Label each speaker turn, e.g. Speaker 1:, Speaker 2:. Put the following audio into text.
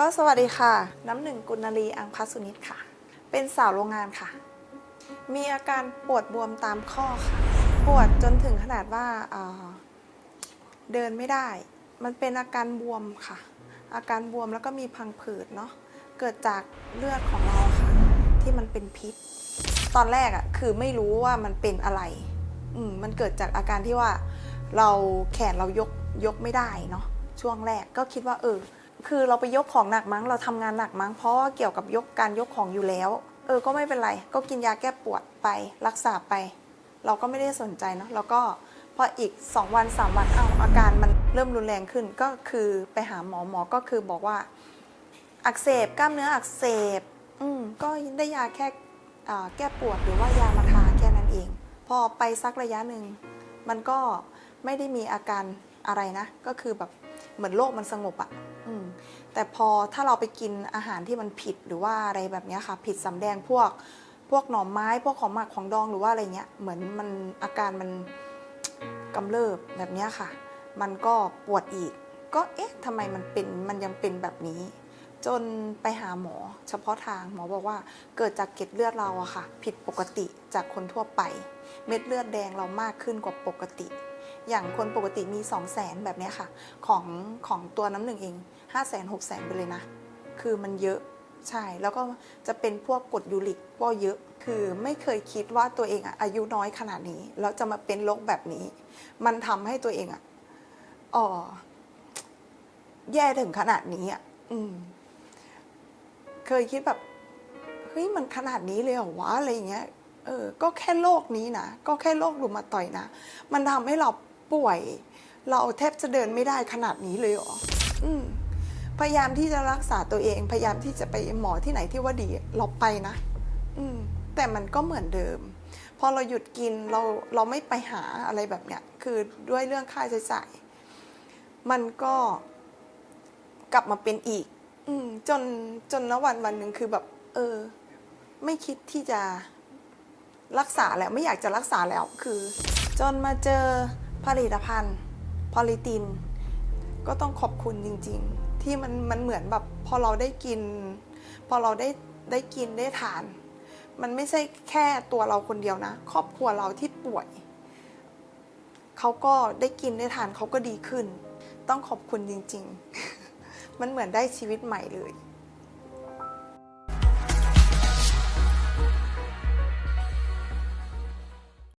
Speaker 1: ก็สวัสดีค่ะ น้ำหนึ่งกุณลีอังพัสุนิตค่ะ เป็นสาวโรงงานค่ะ มีอาการปวดบวมตามข้อค่ะ ปวดจนถึงขนาดว่าเอ่อเดินไม่ได้ มันเป็นอาการบวมค่ะ อาการบวมแล้วก็มีพังผืดเนาะ เกิดจากเลือดของเราค่ะ ที่มันเป็นพิษ ตอนแรกอะ่ะคือไม่รู้ว่ามันเป็นอะไร อืมมันเกิดจากอาการที่ว่าเราแขนเรายกยกไม่ได้เนาะช่วงแรกก็คิดว่าเออ คือเราไปยกของหนักมั้งเราทำงานหนักมั้งเพราะว่าเกี่ยวกับยกการยกของอยู่แล้ว เออก็ไม่เป็นไร ก็กินยาแก้ปวดไปรักษาไป เราก็ไม่ได้สนใจเนาะแล้วก็พออีก 2 วัน 3 วันเอาอาการมันเริ่มรุนแรงขึ้นก็คือไปหาหมอหมอก็คือบอกว่า อักเสบกล้ามเนื้ออักเสบ อืมก็ได้ยาแค่แก้ปวดหรือว่ายามาทาแค่นั้นเอง พอไปสักระยะหนึ่งมันก็ไม่ได้มีอาการอะไรนะ ก็คือแบบเหมือนโรคมันสงบอะ อืมแต่พอถ้าเราไปกินอาหารที่มันผิดหรือว่าอะไรแบบเนี้ยค่ะ ผิดสำแดงพวกพวกหน่อไม้พวกของหมักของดองหรือว่าอะไรเงี้ยเหมือนมันอาการมันกำเริบแบบเนี้ยค่ะ มันก็ปวดอีก ก็เอ๊ะทำไมมันเป็นมันยังเป็นแบบนี้ จนไปหาหมอ เฉพาะทางหมอบอกว่าเกิดจากเกล็ดเลือดเราอะค่ะ ผิดปกติจากคนทั่วไป เม็ดเลือดแดงเรามากขึ้นกว่าปกติ อย่างคนปกติมี 2 0 0แสนแบบนี้ค่ะ ของของตัวน้ำหนึ่งเอง 5 0 0แสน6 0แสนไปเลยนะ คือมันเยอะใช่ แล้วก็จะเป็นพวกกรดยูริกก็เยอะ คือไม่เคยคิดว่าตัวเองอะอายุน้อยขนาดนี้ แล้วจะมาเป็นโรคแบบนี้ มันทำให้ตัวเองอะอ๋อแย่ถึงขนาดนี้อะอืม เคยคิดแบบเฮ้ยมันขนาดนี้เลยเหรอวะอะไรอย่างเงี้ยเออ ก็แค่โรคนี้นะ ก็แค่โรครุมาต่อยนะ มันทำให้เรา ป่วย เราแทบจะเดินไม่ได้ขนาดนี้เลยเหรออืมพยายามที่จะรักษาตัวเอง พยายามที่จะไปหมอที่ไหนที่ว่าดีเราไปนะ อืม แต่มันก็เหมือนเดิม พอเราหยุดกินเราเราไม่ไปหาอะไรแบบเนี้ย คือด้วยเรื่องค่าใช้จ่าย มันก็กลับมาเป็นอีก อืม จนจนณวันวันหนึ่งคือแบบ เออ ไม่คิดที่จะรักษาแล้วไม่อยากจะรักษาแล้วคือ จนมาเจอ ผลิตภัณฑ์พอลิติน ก็ต้องขอบคุณจริง ๆ ที่มันมันเหมือนแบบพอเราได้กิน พอเราได้ได้กินได้ทาน มันไม่ใช่แค่ตัวเราคนเดียวนะ ครอบครัวเราที่ป่วย เขาก็ได้กินได้ทานเขาก็ดีขึ้น ต้องขอบคุณจริง ๆ มันเหมือนได้ชีวิตใหม่เลย